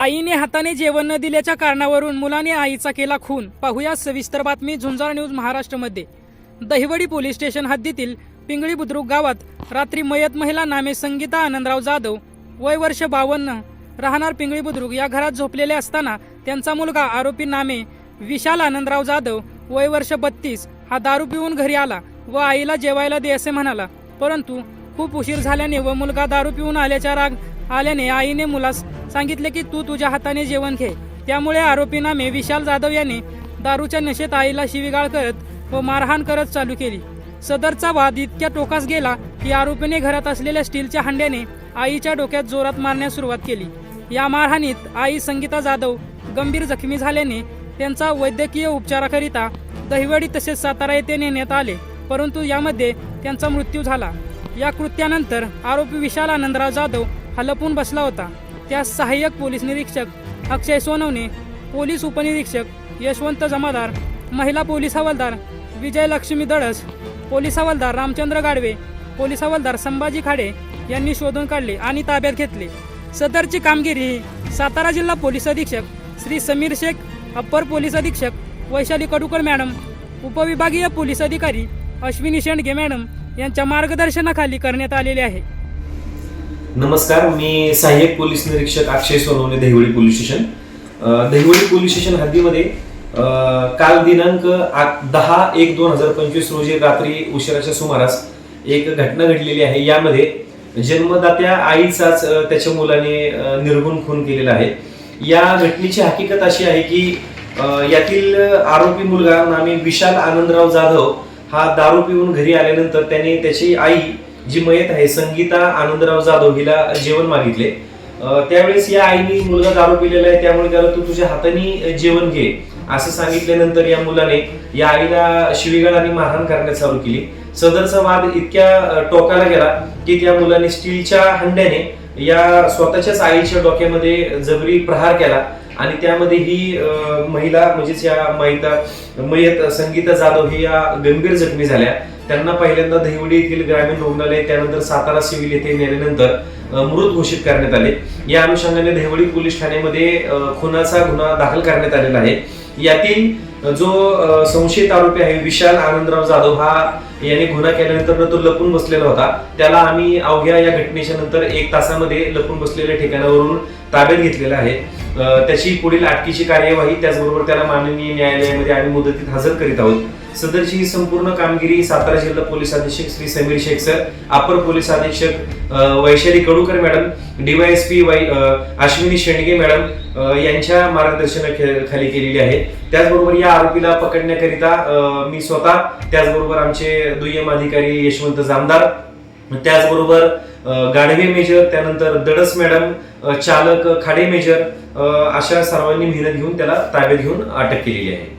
आईने हाताने जेवण न दिल्याच्या कारणावरून मुलाने आईचा केला खून. पाहूया सविस्तर बातमी झुंजार न्यूज महाराष्ट्रमध्ये. दहिवडी पोलीस स्टेशन हद्दीतील पिंगळी बुद्रुक गावात रात्री मयत महिला नामे संगीता आनंदराव जाधव वय वर्ष बावन्न राहणार पिंगळी बुद्रुक या घरात झोपलेले असताना त्यांचा मुलगा आरोपी नामे विशाल आनंदराव जाधव वय वर्ष बत्तीस हा दारू पिऊन घरी आला व आईला जेवायला दे असे म्हणाला. परंतु खूप उशीर झाल्याने व मुलगा दारू पिऊन आल्याच्या राग आल्याने आईने मुलास सांगितले की तू तुझ्या हाताने जेवण घे. त्यामुळे आरोपी नामे विशाल जाधव यांनी दारूच्या नशेत आईला शिवीगाळ करत व मारहाण करत चालू केली. सदरचा वाद इतक्या टोकास गेला की आरोपीने घरात असलेल्या स्टीलच्या हांड्याने आईच्या डोक्यात जोरात मारण्यास सुरुवात केली. या मारहाणीत आई संगीता जाधव गंभीर जखमी झाल्याने त्यांचा वैद्यकीय उपचाराकरिता दहिवडी तसेच सातारा येथे नेण्यात आले परंतु यामध्ये त्यांचा मृत्यू झाला. या कृत्यानंतर आरोपी विशाल आनंदराव जाधव हलपून बसला होता. त्या सहाय्यक पोलीस निरीक्षक अक्षय सोनवणे पोलीस उपनिरीक्षक यशवंत जमादार महिला पोलीस हवालदार विजय लक्ष्मी दळस पोलीस हवालदार रामचंद्र गाडवे पोलीस हवालदार संभाजी खाडे यांनी शोधून काढले आणि ताब्यात घेतले. सदरची कामगिरी ही सातारा जिल्हा पोलीस अधीक्षक श्री समीर शेख अप्पर पोलीस अधीक्षक वैशाली कडुकर मॅडम उपविभागीय पोलीस अधिकारी अश्विनी शेंडगे मॅडम यांच्या मार्गदर्शनाखाली करण्यात आलेले आहे. नमस्कार मी सहाय्यक पोलीस निरीक्षक अक्षय सोनवणे दहिवडी पोलीस स्टेशन. अ, दहिवडी पोलीस स्टेशन हद्दीमध्ये काल दिनांक आ- दहा एक दोन हजार पंचवीस रोजी रात्री उशिराच्या सुमारास एक घटना घडलेली आहे. यामध्ये जन्मदात्या आईचाच त्याच्या मुलाने निर्गुण खून केलेला आहे. या घटनेची हकीकत अशी आहे की यातील आरोपी मुलगा नामी विशाल आनंदराव जाधव हा दारू पिऊन घरी आल्यानंतर त्याने त्याची आई जी मयत आहे संगीता आनंदराव जाधव हिला जेवण मागितले. त्यावेळेस या आईने मुलगा दारू पिलेला आहे त्यामुळे त्याला तू तुझ्या हाताने जेवण घे असं सांगितल्यानंतर या मुलाने या आईला शिवीगाळ आणि मारहाण करण्यास चालू केली. सदरचा वाद इतक्या टोकाला गेला की त्या मुलाने स्टीलच्या हंड्याने या स्वतःच्याच आईच्या डोक्यामध्ये जबरी प्रहार केला आणि त्यामध्ये ही महिला म्हणजेच या महिला मयत संगीता जाधव ही या गंभीर जखमी झाल्या. त्यांना पहिल्यांदा दहिवडी येथील ग्रामीण रुग्णालय त्यानंतर सातारा सिव्हिल येथे नेल्यानंतर मृत घोषित करण्यात आले. या अनुषंगाने दहिवडी पोलीस ठाण्यामध्ये खुनाचा गुन्हा दाखल करण्यात आलेला आहे. यातील जो संशयित आरोपी आहे विशाल आनंदराव जाधव हा याने गुन्हा केल्यानंतर तो लपून बसलेला होता. त्याला आम्ही अवघ्या या घटनेच्या नंतर एक तासामध्ये लपून बसलेल्या ठिकाणावरून ताब्यात घेतलेला आहे. त्याची पुढील अटकीची कार्यवाही त्याचबरोबर त्याला माननीय न्यायालयामध्ये आम्ही मुदतीत हजर करीत आहोत. सदरची ही संपूर्ण कामगिरी सातारा जिल्हा पोलीस अधीक्षक Shri Sameer Shaikh sir upper police अधीक्षक Vaishali Kadukar madam DYSP Wai Ashwini Shendge madam यांच्या यांच्या मार्गदर्शनाखाली केलेली आहे. त्याचबरोबर या आरोपीला पकडण्याकरिता मी स्वतः त्याचबरोबर आमचे दुय्यम अधिकारी यशवंत जामदार त्याचबरोबर गाढवे मेजर त्यानंतर दडस मॅडम चालक खाडे मेजर अशा सर्वांनी मेहनत घेऊन त्याला ताब्यात घेऊन अटक केलेली आहे.